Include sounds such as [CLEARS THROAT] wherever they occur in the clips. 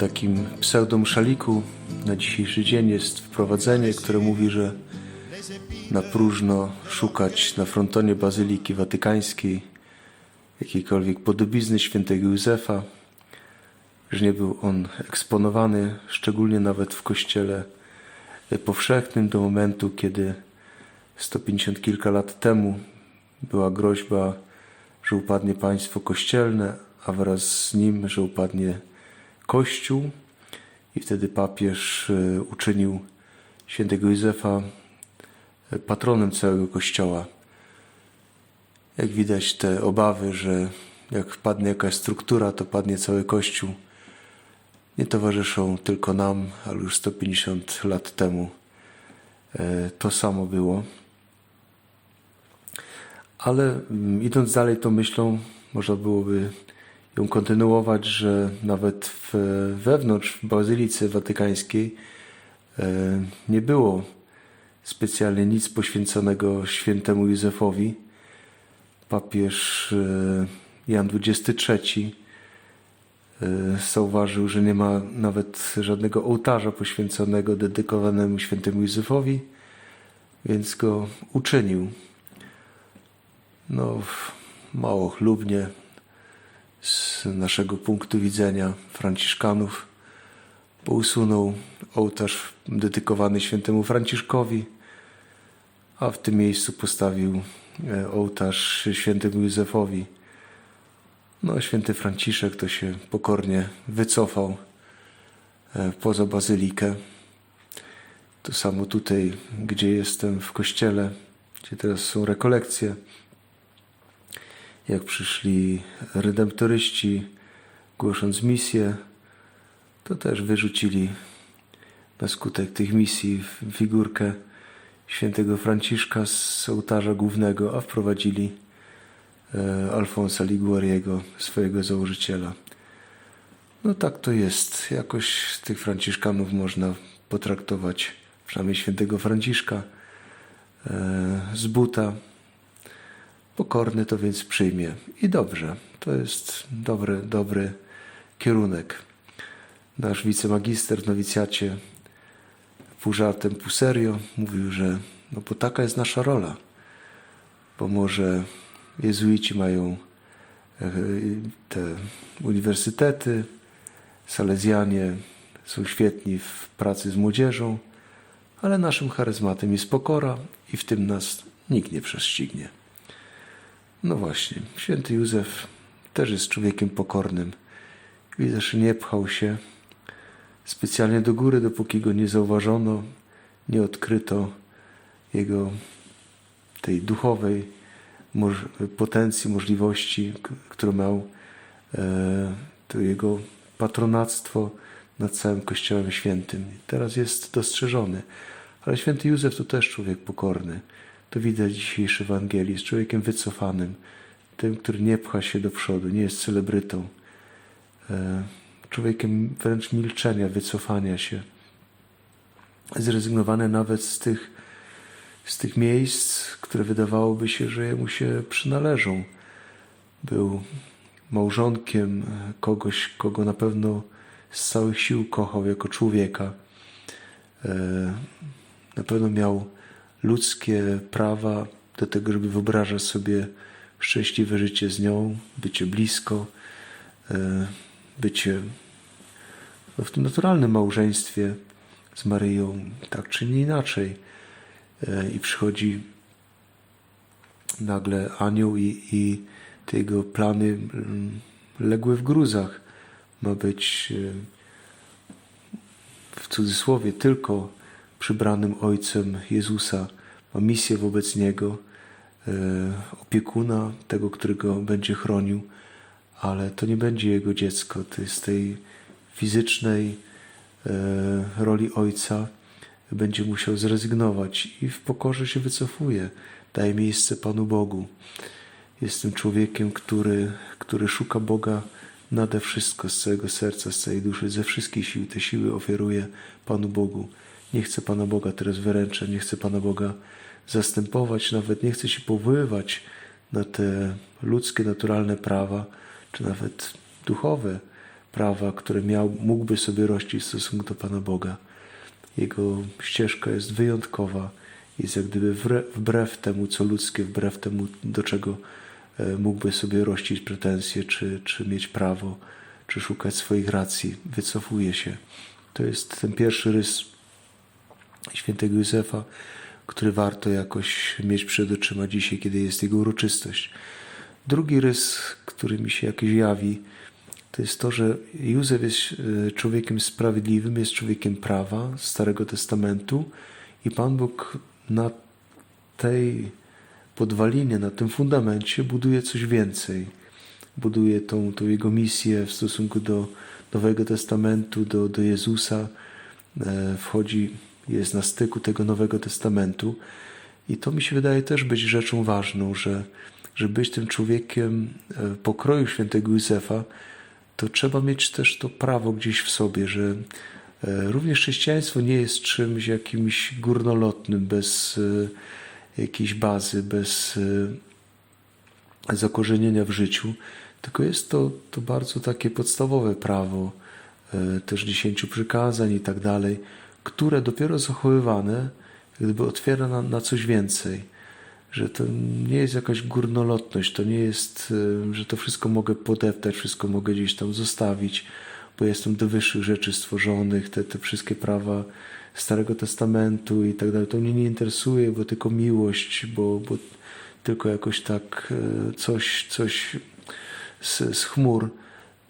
takim pseudomszaliku na dzisiejszy dzień jest wprowadzenie, które mówi, że na próżno szukać na frontonie Bazyliki Watykańskiej jakiejkolwiek podobizny świętego Józefa, że nie był on eksponowany, szczególnie nawet w kościele powszechnym do momentu, kiedy 150 kilka lat temu była groźba, że upadnie państwo kościelne, a wraz z nim, że upadnie Kościół i wtedy papież e, uczynił świętego Józefa e, patronem całego Kościoła. Jak widać te obawy, że jak padnie jakaś struktura, to padnie cały Kościół, nie towarzyszą tylko nam, ale już 150 lat temu e, to samo było. Ale mm, idąc dalej tą myślą, można byłoby ją kontynuować, że nawet w, wewnątrz w Bazylice Watykańskiej e, nie było specjalnie nic poświęconego świętemu Józefowi. Papież e, Jan XXIII e, zauważył, że nie ma nawet żadnego ołtarza poświęconego, dedykowanemu świętemu Józefowi, więc go uczynił. No, mało chlubnie z naszego punktu widzenia Franciszkanów, bo usunął ołtarz dedykowany świętemu Franciszkowi, a w tym miejscu postawił ołtarz świętemu Józefowi. No, święty Franciszek to się pokornie wycofał e, poza bazylikę. To samo tutaj, gdzie jestem w kościele, gdzie teraz są rekolekcje jak przyszli redemptoryści głosząc misję, to też wyrzucili na skutek tych misji figurkę świętego Franciszka z ołtarza głównego, a wprowadzili e, Alfonsa Liguoriego, swojego założyciela. No tak to jest. Jakoś tych Franciszkanów można potraktować, przynajmniej świętego Franciszka, e, z buta, Pokorny to więc przyjmie. I dobrze. To jest dobry, dobry kierunek. Nasz wicemagister w nowicjacie pół żartem, pół serio mówił, że no bo taka jest nasza rola. Bo może jezuici mają e, te uniwersytety, salezjanie są świetni w pracy z młodzieżą, ale naszym charyzmatem jest pokora i w tym nas nikt nie prześcignie. No właśnie, święty Józef też jest człowiekiem pokornym. Widzę, że nie pchał się specjalnie do góry, dopóki go nie zauważono, nie odkryto jego tej duchowej moż- potencji, możliwości, którą miał e, to jego patronactwo nad całym Kościołem Świętym. Teraz jest dostrzeżony. Ale święty Józef to też człowiek pokorny. To widać dzisiejszy w Ewangelii. Jest człowiekiem wycofanym, tym, który nie pcha się do przodu, nie jest celebrytą. E, Człowiekiem wręcz milczenia, wycofania się. Zrezygnowany nawet z tych, z tych miejsc, które wydawałoby się, że jemu się przynależą. Był małżonkiem kogoś, kogo na pewno z całych sił kochał jako człowieka. E, Na pewno miał ludzkie prawa do tego, żeby wyobrażać sobie szczęśliwe życie z nią, bycie blisko, e, bycie no, w tym naturalnym małżeństwie z Maryją, tak czy nie inaczej. E, I przychodzi nagle anioł i, i te jego plany legły w gruzach. Ma być e, w cudzysłowie tylko przybranym ojcem Jezusa, ma misję wobec Niego, e, opiekuna, tego, którego będzie chronił, ale to nie będzie jego dziecko, to jest tej fizycznej e, roli ojca będzie musiał zrezygnować i w pokorze się wycofuje, daje miejsce Panu Bogu. jest tym człowiekiem, który, który szuka Boga nade wszystko, z całego serca, z całej duszy, ze wszystkich sił. Te siły ofiaruje Panu Bogu. Nie chce Pana Boga teraz wyręczać, nie chce Pana Boga zastępować, nawet nie chce się powoływać na te ludzkie, naturalne prawa, czy nawet duchowe prawa, które miał, mógłby sobie rościć w stosunku do Pana Boga. Jego ścieżka jest wyjątkowa, jest jak gdyby wbrew temu, co ludzkie, wbrew temu, do czego e, mógłby sobie rościć pretensje, czy, czy mieć prawo, czy szukać swoich racji. Wycofuje się. To jest ten pierwszy rys świętego Józefa, który warto jakoś mieć przed oczyma dzisiaj, kiedy jest jego uroczystość. Drugi rys, który mi się jakiś jawi, to jest to, że Józef jest e, człowiekiem sprawiedliwym, jest człowiekiem prawa Starego Testamentu i Pan Bóg na tej podwalinie, na tym fundamencie buduje coś więcej. Buduje tą, tą jego misję w stosunku do Nowego Testamentu, do, do Jezusa. E, Wchodzi, jest na styku tego Nowego Testamentu. I to mi się wydaje też być rzeczą ważną, że, że być tym człowiekiem e, pokroju świętego Józefa, to trzeba mieć też to prawo gdzieś w sobie, że e, również chrześcijaństwo nie jest czymś jakimś górnolotnym, bez e, jakiejś bazy, bez zakorzenienia w życiu, tylko jest to, to bardzo takie podstawowe prawo, też dziesięciu przykazań i tak dalej, które dopiero zachowywane gdyby otwiera na, na coś więcej. Że to nie jest jakaś górnolotność, to nie jest, e, że to wszystko mogę podeptać, wszystko mogę gdzieś tam zostawić, bo jestem do wyższych rzeczy stworzonych, te, te wszystkie prawa Starego Testamentu i tak dalej. To mnie nie interesuje, bo tylko miłość, bo, bo tylko jakoś tak e, coś, coś z, z chmur.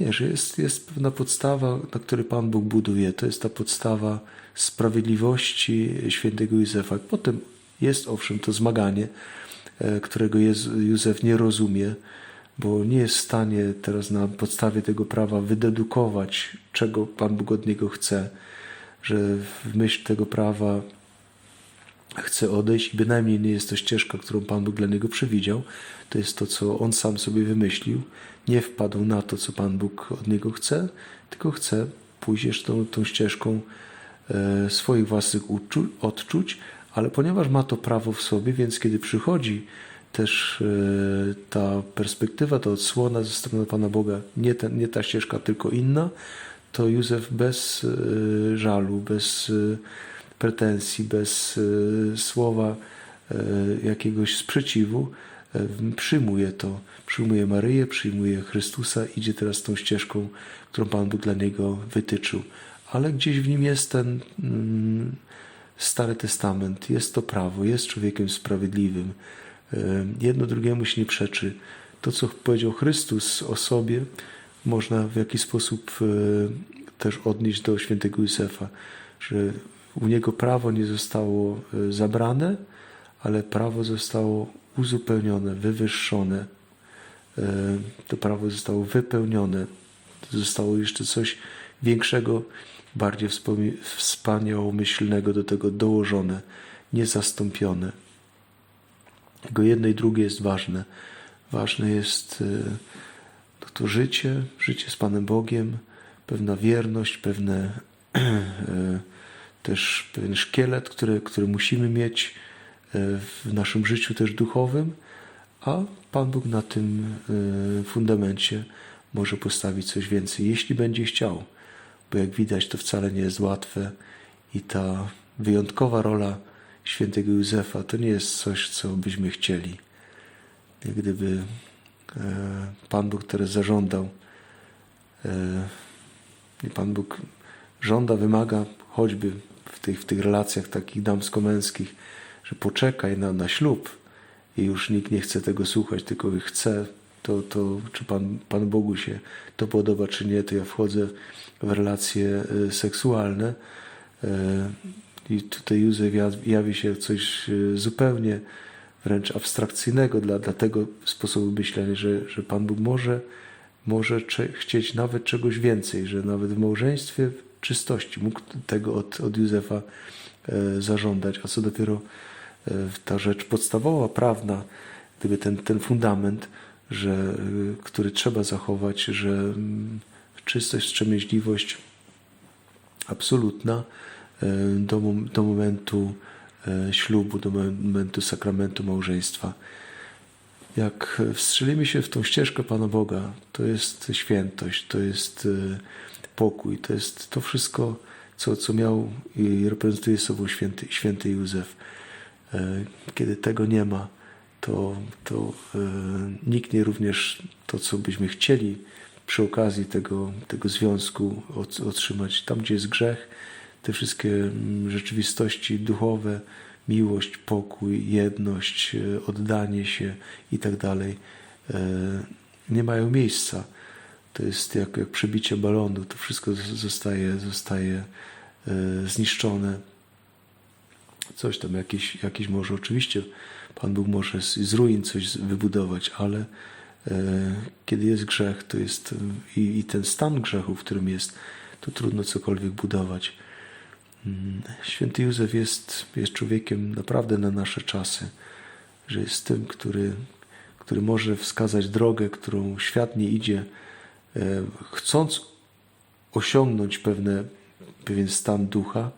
Nie, że jest, jest pewna podstawa, na której Pan Bóg buduje. To jest ta podstawa sprawiedliwości świętego Józefa. Potem jest owszem to zmaganie, e, którego Józef nie rozumie, bo nie jest w stanie teraz na podstawie tego prawa wydedukować, czego Pan Bóg od niego chce, że w myśl tego prawa chce odejść i bynajmniej nie jest to ścieżka, którą Pan Bóg dla niego przewidział. To jest to, co on sam sobie wymyślił. Nie wpadł na to, co Pan Bóg od niego chce, tylko chce pójść jeszcze tą, tą ścieżką e, swoich własnych odczuć, ale ponieważ ma to prawo w sobie, więc kiedy przychodzi też e, ta perspektywa, ta odsłona ze strony Pana Boga, nie, nie ta ścieżka, tylko inna, to Józef bez e, żalu, bez e, pretensji, bez słowa jakiegoś sprzeciwu przyjmuje to. Przyjmuje Maryję, przyjmuje Chrystusa, idzie teraz tą ścieżką, którą Pan Bóg dla niego wytyczył. Ale gdzieś w nim jest ten mm, Stary Testament, jest to prawo, jest człowiekiem sprawiedliwym. E, Jedno drugiemu się nie przeczy. To, co powiedział Chrystus o sobie, można w jakiś sposób e, też odnieść do świętego Józefa, że u niego prawo nie zostało e, zabrane, ale prawo zostało uzupełnione, wywyższone. To prawo zostało wypełnione. Zostało jeszcze coś większego, bardziej wspaniałomyślnego do tego dołożone, niezastąpione. Tylko jedno i drugie jest ważne. Ważne jest e, to, życie, życie z Panem Bogiem, pewna wierność, pewne e, [CLEARS THROAT] też pewien szkielet, który, który musimy mieć e, w naszym życiu też duchowym, a Pan Bóg na tym fundamencie może postawić coś więcej, jeśli będzie chciał, bo jak widać, to wcale nie jest łatwe i ta wyjątkowa rola świętego Józefa to nie jest coś, co byśmy chcieli. Gdyby e, Pan Bóg teraz zażądał e, i Pan Bóg żąda, wymaga choćby w tych, w tych relacjach takich damsko-męskich, że poczekaj na, na ślub i już nikt nie chce tego słuchać, tylko chce, to, to czy Pan, Pan Bogu się to podoba, czy nie, to ja wchodzę w relacje e, seksualne. E, i tutaj Józef ja- jawi się coś e, zupełnie wręcz abstrakcyjnego dla, dla tego sposobu myślenia, że, że Pan Bóg może, może chcieć nawet czegoś więcej, że nawet w małżeństwie czystości mógł tego od, od Józefa zażądać, a co dopiero ta rzecz podstawowa, prawna, gdyby ten, ten fundament, że, y, który trzeba zachować, że mm, czystość, wstrzemięźliwość absolutna e, do, do momentu e, ślubu, do momentu sakramentu małżeństwa. Jak wstrzelimy się w tą ścieżkę Pana Boga, to jest świętość, to jest pokój, to jest to wszystko, co, co miał i reprezentuje sobą święty, święty Józef. Kiedy tego nie ma, to, to e, niknie również to, co byśmy chcieli przy okazji tego, tego związku otrzymać. Tam, gdzie jest grzech, te wszystkie mm, rzeczywistości duchowe, miłość, pokój, jedność, e, oddanie się i tak dalej, e, nie mają miejsca. To jest jak, jak przebicie balonu, to wszystko zostaje, zostaje e, zniszczone. Coś tam, jakiś, jakiś może oczywiście Pan Bóg może z, z ruin coś wybudować, ale e, kiedy jest grzech, to jest e, i, i ten stan grzechu, w którym jest, to trudno cokolwiek budować. Mm, Święty Józef jest, jest człowiekiem naprawdę na nasze czasy, że jest tym, który, który może wskazać drogę, którą świat nie idzie, e, chcąc osiągnąć pewne, pewien stan ducha,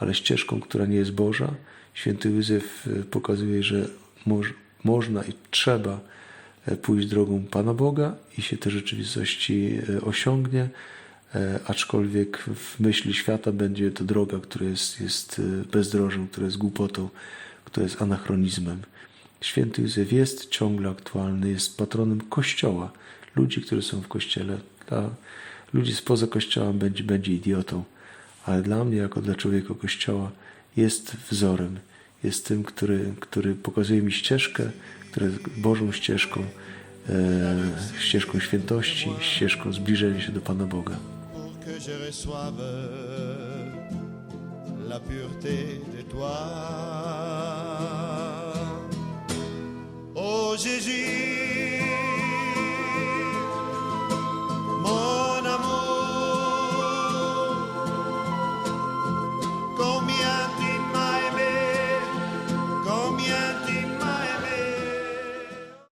ale ścieżką, która nie jest Boża. Święty Józef e, pokazuje, że moż, można i trzeba e, pójść drogą Pana Boga i się te rzeczywistości e, osiągnie, aczkolwiek w myśli świata będzie to droga, która jest, jest która jest głupotą, która jest anachronizmem. Święty Józef jest ciągle aktualny, jest patronem Kościoła, ludzi, którzy są w Kościele. Dla ludzi spoza Kościoła będzie, będzie idiotą, ale dla mnie, jako dla człowieka Kościoła, jest wzorem. Jest tym, który, który pokazuje mi ścieżkę, która jest Bożą ścieżką, e, ścieżką świętości, ścieżką zbliżenia się do Pana Boga. Oh Jésus,